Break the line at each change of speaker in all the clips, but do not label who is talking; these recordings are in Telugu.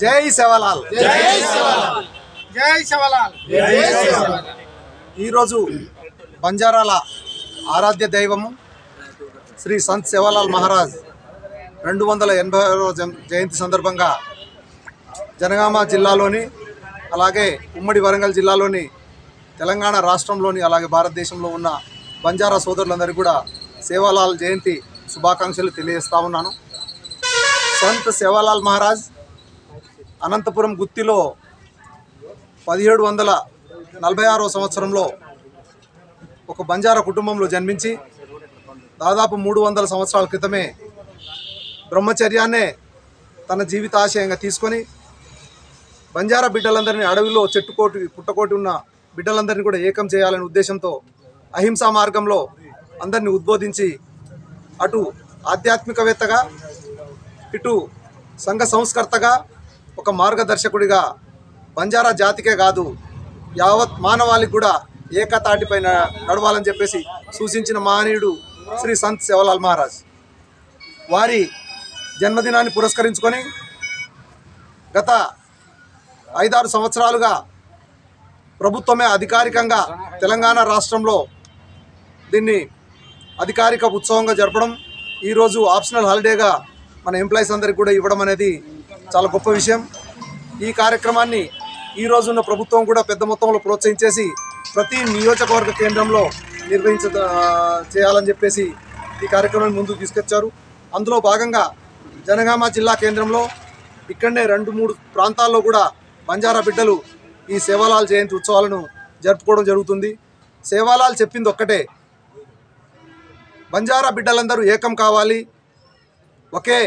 జై శివలాల్.
జై శివలాల్.
ఈరోజు బంజారాల ఆరాధ్య దైవము శ్రీ సంత్ శివలాల్ మహారాజ్ రెండు వందల ఎనభై జయంతి సందర్భంగా జనగామ జిల్లాలోని అలాగే ఉమ్మడి వరంగల్ జిల్లాలోని తెలంగాణ రాష్ట్రంలోని అలాగే భారతదేశంలో ఉన్న బంజారా సోదరులందరికీ కూడా సేవాలాల్ జయంతి శుభాకాంక్షలు తెలియజేస్తా ఉన్నాను. సంత్ సేవాలాల్ మహారాజ్ అనంతపురం గుత్తిలో పదిహేడు వందల నలభై ఆరో సంవత్సరంలో ఒక బంజారా కుటుంబంలో జన్మించి దాదాపు మూడు వందల సంవత్సరాల క్రితమే బ్రహ్మచర్యాన్నే తన జీవితాశయంగా తీసుకొని బంజారా బిడ్డలందరినీ అడవిలో చెట్టుకోటి పుట్టకోటి ఉన్న బిడ్డలందరినీ కూడా ఏకం చేయాలనే ఉద్దేశంతో అహింసా మార్గంలో అందరినీ ఉద్బోధించి అటు ఆధ్యాత్మికవేత్తగా ఇటు సంఘ సంస్కర్తగా ఒక మార్గదర్శకుడిగా బంజారా జాతికే కాదు యావత్ మానవాళికి కూడా ఏకతాటిపైన నడవాలని చెప్పేసి సూచించిన మహనీయుడు శ్రీ సంత్ శివలాల్ మహారాజ్. వారి జన్మదినాన్ని పురస్కరించుకొని గత ఐదారు సంవత్సరాలుగా ప్రభుత్వమే అధికారికంగా తెలంగాణ రాష్ట్రంలో దీన్ని అధికారిక ఉత్సవంగా జరపడం ఈరోజు ఆప్షనల్ హాలిడేగా మన ఎంప్లాయీస్ అందరికి కూడా ఇవ్వడం అనేది చాలా గొప్ప విషయం. ఈ కార్యక్రమాన్ని ఈ రోజున్న ప్రభుత్వం కూడా పెద్ద మొత్తంలో ప్రోత్సహించేసి ప్రతి నియోజకవర్గ కేంద్రంలో నిర్వహించ చేయాలని చెప్పేసి ఈ కార్యక్రమాన్ని ముందుకు తీసుకొచ్చారు. అందులో భాగంగా జనగామ జిల్లా కేంద్రంలో ఇక్కడనే రెండు మూడు ప్రాంతాల్లో కూడా బంజారా బిడ్డలు ఈ సేవాలాల్ జయంతి ఉత్సవాలను జరుపుకోవడం జరుగుతుంది. సేవాలాల్ చెప్పింది ఒక్కటే. బంజారా బిడ్డలందరూ ఏకం కావాలి. ఒకే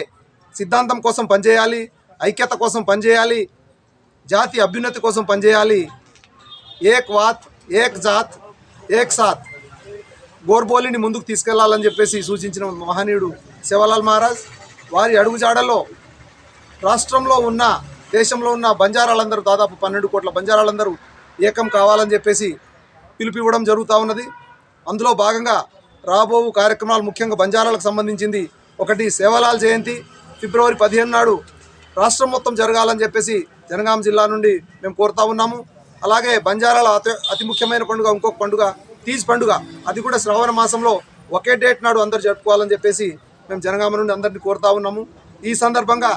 సిద్ధాంతం కోసం పనిచేయాలి. ఐక్యత కోసం పనిచేయాలి. జాతి అభ్యున్నతి కోసం పనిచేయాలి. ఏక్ వాత్ ఏక్ జాత్ ఏక్ సాత్. గోర్బోలిని ముందుకు తీసుకెళ్ళాలని చెప్పేసి సూచించిన మహనీయుడు శివలాల్ మహారాజ్ వారి అడుగుజాడలో రాష్ట్రంలో ఉన్న దేశంలో ఉన్న బంజారాలందరూ దాదాపు పన్నెండు కోట్ల బంజారాలందరూ ఏకం కావాలని చెప్పేసి పిలుపివ్వడం జరుగుతూ ఉన్నది. అందులో భాగంగా రాబో కార్యక్రమాలు ముఖ్యంగా బంజారాలకు సంబంధించింది ఒకటి సేవలాల్ జయంతి. ఫిబ్రవరి పదిహేను నాడు రాష్ట్రం మొత్తం జరగాలని చెప్పేసి జనగాం జిల్లా నుండి మేము కోరుతా ఉన్నాము. అలాగే బంజారాల అతి అతి ముఖ్యమైన పండుగ ఇంకొక పండుగ తీజ్ పండుగ. అది కూడా శ్రావణ మాసంలో ఒకే డేట్ నాడు అందరు జరుపుకోవాలని చెప్పేసి మేము జనగామ నుండి అందరినీ కోరుతా ఉన్నాము. ఈ సందర్భంగా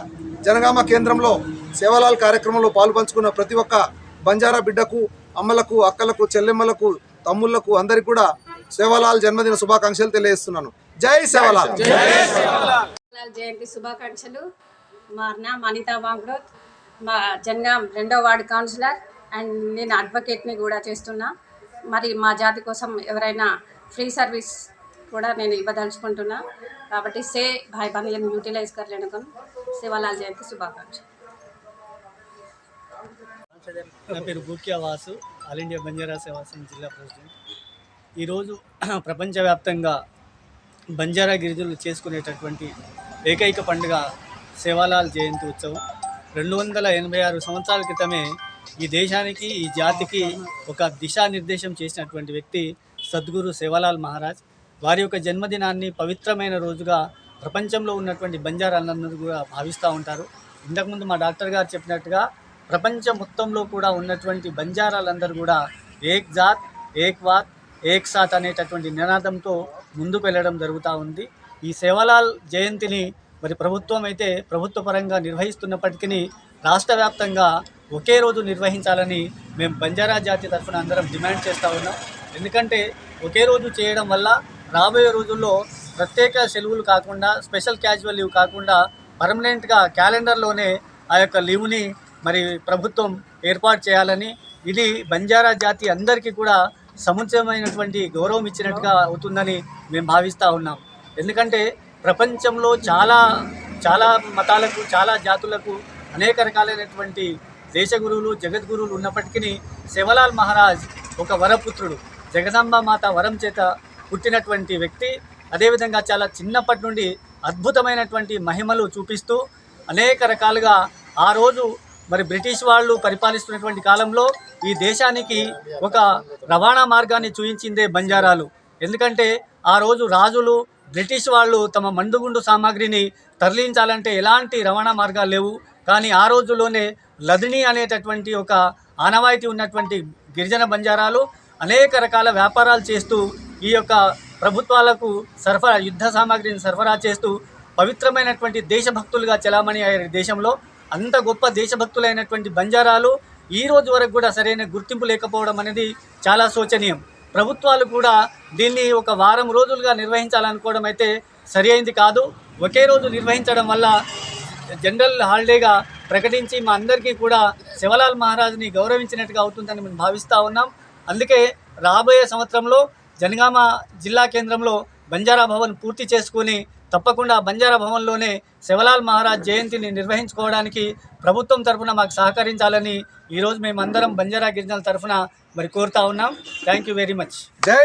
జనగామ కేంద్రంలో సేవలాల్ కార్యక్రమంలో పాలు పంచుకున్న ప్రతి ఒక్క బంజారా బిడ్డకు అమ్మలకు అక్కలకు చెల్లెమ్మలకు తమ్ముళ్ళకు అందరికీ కూడా సేవలాల్ జన్మదిన శుభాకాంక్షలు తెలియజేస్తున్నాను. జై సేవలాల్.
లాల్ జయంతి శుభాకాంక్షలు. మా నామ్ అనితా వాంగ్రోత్ మా జనగాం రెండో వార్డు కౌన్సిలర్ అండ్ నేను అడ్వకేట్ని కూడా చేస్తున్నా. మరి మా జాతి కోసం ఎవరైనా ఫ్రీ సర్వీస్ కూడా నేను ఇవ్వదలుచుకుంటున్నా. కాబట్టి సే భాయ్ బనియన్ యూటిలైజ్ కర్లేనుకొని శివలాల్ జయంతి శుభాకాంక్షలు.
నా పేరు భూక్యా వాసు ఆల్ ఇండియా బంజారా సేవా సంఘ్ జిల్లా ప్రెసిడెంట్. ఈరోజు ప్రపంచవ్యాప్తంగా బంజారా గిరిజనులు చేసుకునేటటువంటి ఏకైక పండుగ సేవాలాల్ జయంతి ఉత్సవం. రెండు వందల ఎనభై ఆరు సంవత్సరాల క్రితమే ఈ దేశానికి ఈ జాతికి ఒక దిశానిర్దేశం చేసినటువంటి వ్యక్తి సద్గురు సేవాలాల్ మహారాజ్. వారి యొక్క జన్మదినాన్ని పవిత్రమైన రోజుగా ప్రపంచంలో ఉన్నటువంటి బంజారాలందరూ కూడా భావిస్తూ ఉంటారు. ఇంతకుముందు మా డాక్టర్ గారు చెప్పినట్టుగా ప్రపంచం మొత్తంలో కూడా ఉన్నటువంటి బంజారాలందరూ కూడా ఏక్ జాత్ ఏక్ వాత్ ఏక్ సాత్ అనేటటువంటి నినాదంతో ముందుకు వెళ్ళడం జరుగుతూ ఉంది. ఈ సేవలాల్ జయంతిని మరి ప్రభుత్వం అయితే ప్రభుత్వ పరంగా నిర్వహిస్తున్నప్పటికీ రాష్ట్ర వ్యాప్తంగా ఒకే రోజు నిర్వహించాలని మేము బంజారా జాతి తరఫున అందరం డిమాండ్ చేస్తూ ఉన్నాం. ఎందుకంటే ఒకే రోజు చేయడం వల్ల రాబోయే రోజుల్లో ప్రత్యేక సెలవులు కాకుండా స్పెషల్ క్యాజువల్ లీవ్ కాకుండా పర్మనెంట్గా క్యాలెండర్లోనే ఆ యొక్క లీవ్ని మరి ప్రభుత్వం ఏర్పాటు చేయాలని ఇది బంజారా జాతి అందరికీ కూడా సముచితమైనటువంటి గౌరవం ఇచ్చినట్టుగా అవుతుందని మేము భావిస్తూ ఉన్నాం. ఎందుకంటే ప్రపంచంలో చాలా చాలా మతాలకు చాలా జాతులకు అనేక రకాలైనటువంటి దేశగురువులు జగద్గురువులు ఉన్నప్పటికీ శివలాల్ మహారాజ్ ఒక వరపుత్రుడు. జగదాంబ మాత వరం చేత పుట్టినటువంటి వ్యక్తి అదేవిధంగా చాలా చిన్నప్పటి నుండి అద్భుతమైనటువంటి మహిమలు చూపిస్తూ అనేక రకాలుగా ఆ రోజు మరి బ్రిటిష్ వాళ్ళు పరిపాలిస్తున్నటువంటి కాలంలో ఈ దేశానికి ఒక రవాణా మార్గాన్ని చూయించిందే బంజారాలు. ఎందుకంటే ఆ రోజు రాజులు బ్రిటిష్ వాళ్ళు తమ మందుగుండు సామాగ్రిని తరలించాలంటే ఎలాంటి రవాణా మార్గాలు లేవు. కానీ ఆ రోజులోనే లదిని అనేటటువంటి ఒక ఆనవాయితీ ఉన్నటువంటి గిరిజన బంజారాలు అనేక రకాల వ్యాపారాలు చేస్తూ ఈ యొక్క ప్రభుత్వాలకు సరఫరా యుద్ధ సామాగ్రిని సరఫరా చేస్తూ పవిత్రమైనటువంటి దేశభక్తులుగా చెలామణి అయ్యారు దేశంలో. అంత గొప్ప దేశభక్తులైనటువంటి బంజారాలు ఈ రోజు వరకు కూడా సరైన గుర్తింపు లేకపోవడం అనేది చాలా శోచనీయం. ప్రభుత్వాలు కూడా దీన్ని ఒక వారం రోజులుగా నిర్వహించాలనుకోవడం అయితే సరి అయింది కాదు. ఒకే రోజు నిర్వహించడం వల్ల జనరల్ హాలిడేగా ప్రకటించి మా అందరికీ కూడా శివలాల్ మహారాజ్ని గౌరవించినట్టుగా అవుతుందని మేము భావిస్తూ ఉన్నాం. అందుకే రాబోయే సంవత్సరంలో జనగామ జిల్లా కేంద్రంలో బంజారా భవన్ పూర్తి చేసుకుని తప్పకుండా బంజారా భవన్లోనే శివలాల్ మహారాజ్ జయంతిని నిర్వహించుకోవడానికి ప్రభుత్వం తరఫున మాకు సహకరించాలని ఈరోజు మేమందరం బంజారా గిరిజనుల తరఫున మరి కోరుతా ఉన్నాం. థ్యాంక్ యూ వెరీ మచ్
జై